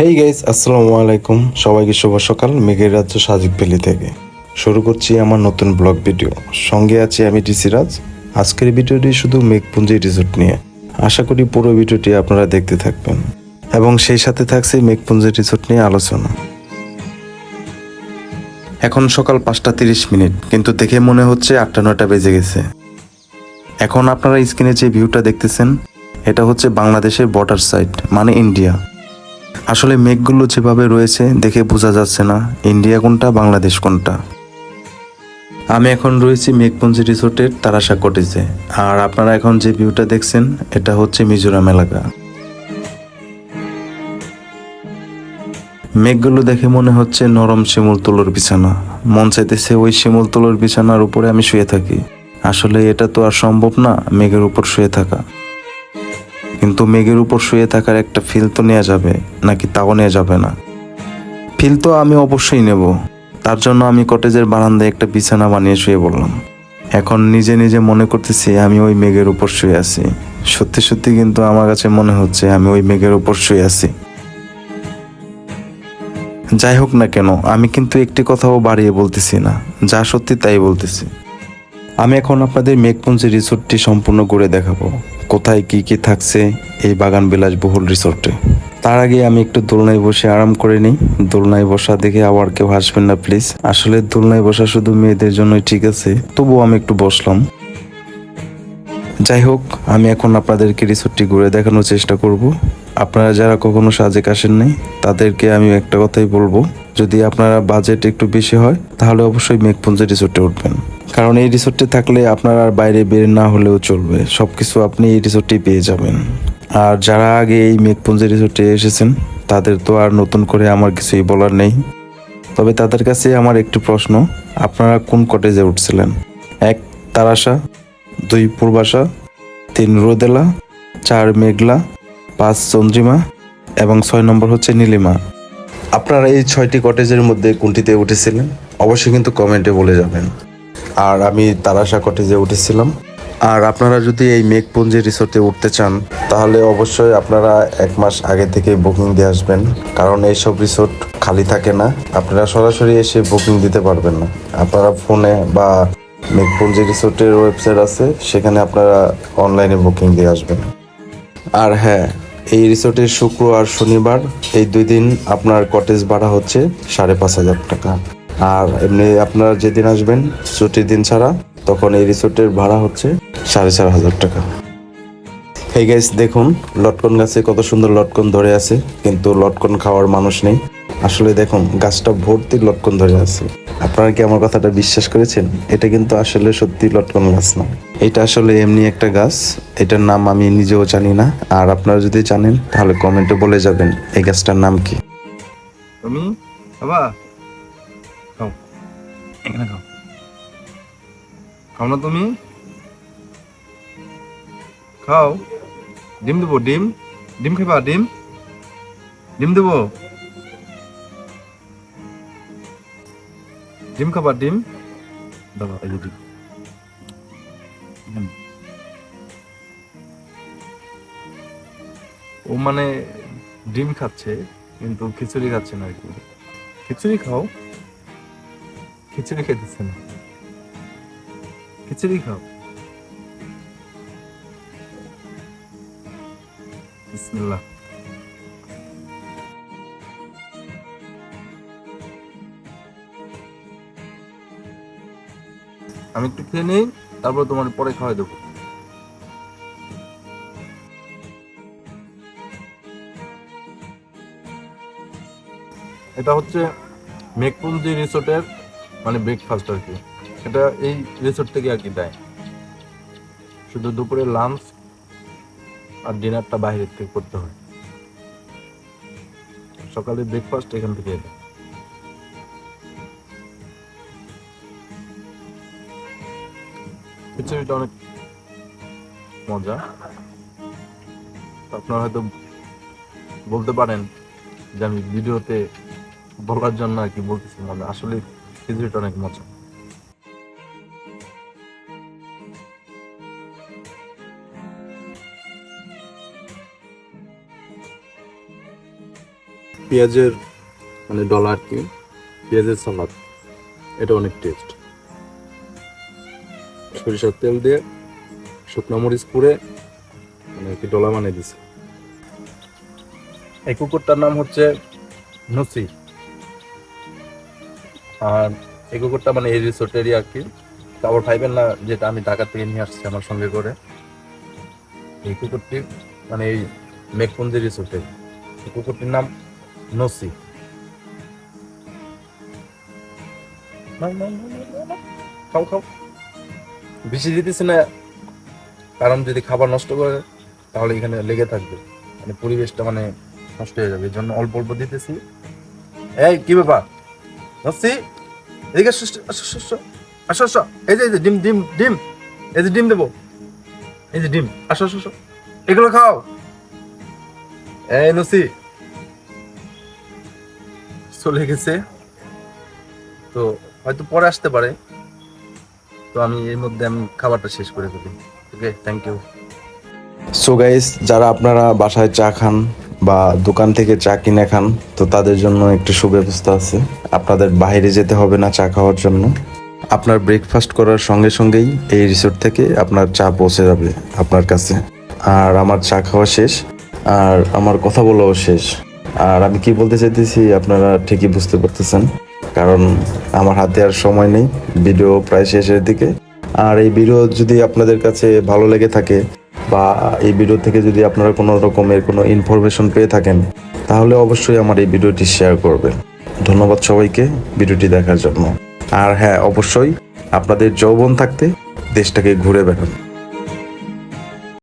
Hey guys আসসালামু আলাইকুম। সবাইকে শুভ সকাল। মেঘের রাজ্য সাজিক ভ্যালি থেকে। শুরু করছি আমার নতুন ব্লগ ভিডিও। সঙ্গে আছি আমি ডিসি রাজ। আজকের ভিডিওটি শুধু মেঘপুঞ্জি রিসোর্ট নিয়ে। আশা করি পুরো ভিডিওটি আপনারা দেখতে থাকবেন। এবং সেই সাথে থাকছে মেঘপুঞ্জি রিসোর্ট নিয়ে আলোচনা। এখন সকাল পাঁচটা তিরিশ মিনিট, কিন্তু দেখে মনে হচ্ছে আটটা নয়টা বেজে গেছে। এখন আপনারা স্ক্রিনে যে ভিউটা দেখতেছেন, এটা হচ্ছে বাংলাদেশের বর্ডার সাইড মানে ইন্ডিয়া আসলে মেঘগুলো যেভাবে রয়েছে দেখে বোঝা যাচ্ছে না, ইন্ডিয়া কোনটা, বাংলাদেশ কোনটা। আমি এখন রয়েছি মেঘপুঞ্জি রিসোর্টের তারাশা কটেজে, আর আপনারা এখন যে ভিউটা দেখছেন, এটা হচ্ছে মিজোরাম এলাকা। মেঘগুলো দেখে মনে হচ্ছে নরম শিমুল তুলোর বিছানা। মন চাইতেছে ওই শিমুল তুলোর বিছানার উপরে আমি শুয়ে থাকি। আসলে এটা তো আর সম্ভব না, মেঘের উপর শুয়ে থাকা। কিন্তু মেঘের উপর শুয়ে থাকার একটা ফিল তো নেওয়া যাবে, নাকি তাও নেওয়া যাবে না? ফিল তো আমি অবশ্যই নেব। তার জন্য আমি কটেজের বারান্দায় একটা বিছানা বানিয়ে শুয়ে বললাম এখন নিজে নিজে মনে করতেছি আমি ওই মেঘের উপর শুয়ে আছি। সত্যি সত্যি কিন্তু আমার কাছে মনে হচ্ছে আমি ওই মেঘের উপর শুয়ে আছি। যাই হোক না কেন, আমি কিন্তু একটি কথাও বাড়িয়ে বলতেছি না। যা সত্যি তাই বলতেছি। আমি এখন আপনাদের মেঘপুঞ্জি রিসোর্টটি সম্পূর্ণ ঘুরে দেখাবো। কোথায় কি কি থাকছে এই বাগান বিলাসবহুল রিসোর্টে? তার আগে আমি একটু দোলনায় বসে আরাম করে নিই। দোলনায় বসা দেখে আবার কেউ হাসবেন না, প্লিজ। আসলে দোলনায় বসা শুধু মেয়েদের জন্যই ঠিক আছে, তবুও আমি একটু বসলাম। যাই হোক, আমি এখন আপনাদেরকে রিসোর্টটি ঘুরে দেখানোর চেষ্টা করব। আপনারা যারা কখনো সাজেক আসেন নাই, তাদেরকে আমি একটা কথাই বলব। যদি আপনারা বাজেট একটু বেশি হয়, তাহলে অবশ্যই মেঘপুঞ্জ রিসোর্টে উঠবেন। কারণ এই রিসোর্টে থাকলে আপনার আর বাইরে বের না হলেও চলবে। সব কিছু আপনি এই রিসোর্টেই পেয়ে যাবেন। আর যারা আগে এই মেঘপুঞ্জ রিসোর্টে এসেছেন, তাদের তো আর নতুন করে আমার কিছুই বলার নেই। তবে তাদের কাছে আমার একটু প্রশ্ন, আপনারা কোন কটেজে উঠছিলেন? এক, তারাশা, দুই, পূর্বাশা, তিন, রোদেলা, চার, মেঘলা, পাঁচ, চন্দ্রিমা, এবং ছয় নম্বর হচ্ছে নীলিমা। আপনারা এই ছয়টি কটেজের মধ্যে কোনটিতে উঠেছিলেন? অবশ্যই কিন্তু কমেন্টে বলে যাবেন। আর আমি তারাশা কটেজে উঠেছিলাম। আর আপনারা যদি এই মেঘপুঞ্জি রিসোর্টে উঠতে চান, তাহলে অবশ্যই আপনারা এক মাস আগে থেকে বুকিং দিয়ে আসবেন। কারণ এইসব রিসোর্ট খালি থাকে না। আপনারা সরাসরি এসে বুকিং দিতে পারবেন না। আপনারা ফোনে বা মেঘপুঞ্জি রিসোর্টের ওয়েবসাইট আছে, সেখানে আপনারা অনলাইনে বুকিং দিয়ে আসবেন। আর হ্যাঁ এই রিসোর্টের শুক্র আর শনিবার, এই দুই দিন আপনার কটেজ ভাড়া হচ্ছে সাড়ে পাঁচ হাজার টাকা। আর এমনি আপনারা যেদিন আসবেন, ছুটির দিন ছাড়া, তখন এই রিসোর্টের ভাড়া হচ্ছে সাড়ে চার হাজার টাকা। এই গাইস দেখুন, লটকন গাছে কত সুন্দর লটকন ধরে আছে, কিন্তু লটকন খাওয়ার মানুষ নেই। আসলে দেখুন, গাছটা ভর্তি লটকন ধরে আছে। আপনারা কি আমার কথাটা বিশ্বাস করেছেন? এটা কিন্তু আসলে সত্যি লটকন গাছ না। এটা আসলে এমনি একটা গাছ, এটার নাম আমি নিজেও জানি না। আর আপনারা যদি জানেন, তাহলে কমেন্টে বলে যাবেন, এই গাছটার নাম কি? তুমি? বাবা এখানে খাও খাও না তুমি? খাও। ডিম দেবো, ডিম। ডিম খাবা, ডিম? ডিম দেবো? ডিম খাবা, ডিম? দাদা এই ডিম। ও মানে ডিম খাচ্ছে, কিন্তু খিচুড়ি খাচ্ছে না খিচুড়ি খাও। খিচুড়ি খেতেছে না খিচুড়ি খাও। আমি একটু খেয়ে নিই, তারপর তোমার পরে খাওয়াই দেবো। এটা হচ্ছে মেঘপুঞ্জি রিসোর্টের মানে ব্রেকফাস্ট আর কি। এটা এই রিসোর্ট থেকে আর কি দেয়। শুধু দুপুরে লাঞ্চ আর ডিনারটা বাইরের থেকে করতে হয়। সকালে ব্রেকফাস্ট এখান থেকে দেয়। অনেক মজা। আপনারা হয়তো বলতে পারেন যে আমি ভিডিওতে বলার জন্য আর কি বলতেছি মজা। আসলে খিচুড়িটা অনেক মজা। পেঁয়াজের মানে ডলা আর কি? পেঁয়াজের সালাদ এটা অনেক টেস্ট সরিষার তেল দিয়ে শুকনো মরিচ পুড়ে মানে কি ডলা বানিয়ে দিছে। এই কুকুরটার নাম হচ্ছে নসি আর এই কুকুরটা মানে এই রিসোর্টেরই আর কি। কাপড় পাইবেন না, যেটা আমি ঢাকা থেকে নিয়ে আসছি আমার সঙ্গে করে। এই কুকুরটি মানে এই মেঘপুঞ্জি রিসোর্টে এই কুকুরটির নাম নসি। খাও খাও। বেশি দিতেছি না, কারণ যদি খাবার নষ্ট করে, তাহলে এখানে লেগে থাকবে। মানে পরিবেশটা মানে নষ্ট হয়ে যাবে। এই জন্য অল্প অল্প দিতেছি। এই, কি ব্যাপার? নসি এদিকে আসো, আসো, এই যে এই যে ডিম ডিম ডিম। এই যে ডিম দেবো। এই যে ডিম। আসো আসো আসো। এগুলো খাও। এই নসি চলে গেছে। তো হয়তো পরে আসতে পারে। তো আমি এর মধ্যে আমি খাবারটা শেষ করে ফেলি। Okay thank you so guys যারা আপনারা বাসায় চা খান বা দোকান থেকে চা কিনে খান, তো তাদের জন্য একটু সুব্যবস্থা আছে। আপনাদের বাইরে যেতে হবে না চা খাওয়ার জন্য। আপনার ব্রেকফাস্ট করার সঙ্গে সঙ্গেই এই রিসোর্ট থেকে আপনার চা পৌঁছে যাবে আপনার কাছে। আর আমার চা খাওয়া শেষ, আর আমার কথা বলাও শেষ। আর আমি কি বলতে চাইতেছি আপনারা ঠিকই বুঝতে পারতেছেন, কারণ আমার হাতে আর সময় নেই, ভিডিও প্রায় শেষের দিকে। আর এই ভিডিও যদি আপনাদের কাছে ভালো লেগে থাকে বা এই ভিডিও থেকে যদি আপনারা কোনো রকমের কোনো ইনফরমেশন পেয়ে থাকেন, তাহলে অবশ্যই আমার এই ভিডিওটি শেয়ার করবেন। ধন্যবাদ সবাইকে ভিডিওটি দেখার জন্য। আর হ্যাঁ অবশ্যই আপনাদের যৌবন থাকতে দেশটাকে ঘুরে বেড়ান।